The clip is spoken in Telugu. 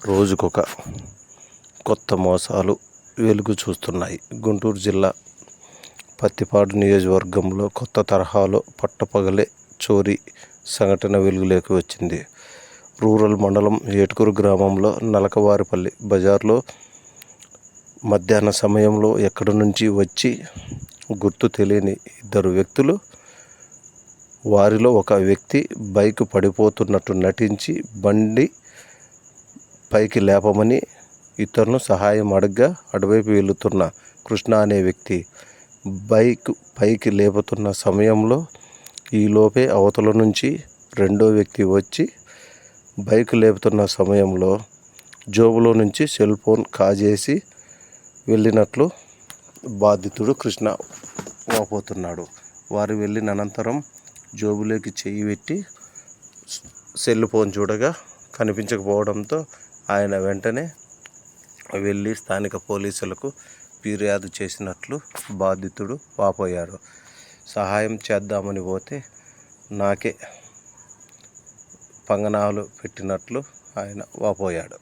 రోజుకొక కొత్త మోసాలు వెలుగు చూస్తున్నాయి. గుంటూరు జిల్లా పత్తిపాడు నియోజకవర్గంలో కొత్త తరహాలో పట్టపగలే చోరీ సంఘటన వెలుగులోకి వచ్చింది. రూరల్ మండలం ఏటుకూరు గ్రామంలో నలకవారిపల్లి బజార్లో మధ్యాహ్న సమయంలో ఎక్కడి నుంచి వచ్చి గుర్తు తెలియని ఇద్దరు వ్యక్తులు వారిలో ఒక వ్యక్తి బైక్ పడిపోతున్నట్టు నటించి బండి పైకి లేపమని ఇతరులు సహాయం అడగ్గా అటువైపు వెళుతున్న కృష్ణ అనే వ్యక్తి బైక్ పైకి లేపుతున్న సమయంలో ఈలోపే అవతల నుంచి రెండో వ్యక్తి వచ్చి బైక్ లేపుతున్న సమయంలో జోబులో నుంచి సెల్ ఫోన్ కాజేసి వెళ్ళినట్లు బాధితుడు కృష్ణ వాపోతున్నాడు. వారు వెళ్ళిన అనంతరం జోబులోకి చెయ్యి పెట్టి సెల్ ఫోన్ చూడగా కనిపించకపోవడంతో ఆయన వెంటనే వెళ్ళి స్థానిక పోలీసులకు ఫిర్యాదు చేసినట్లు బాధితుడు వాపోయారు. సహాయం చేద్దామని పోతే నాకే పంగనాలు పెట్టినట్లు ఆయన వాపోయాడు.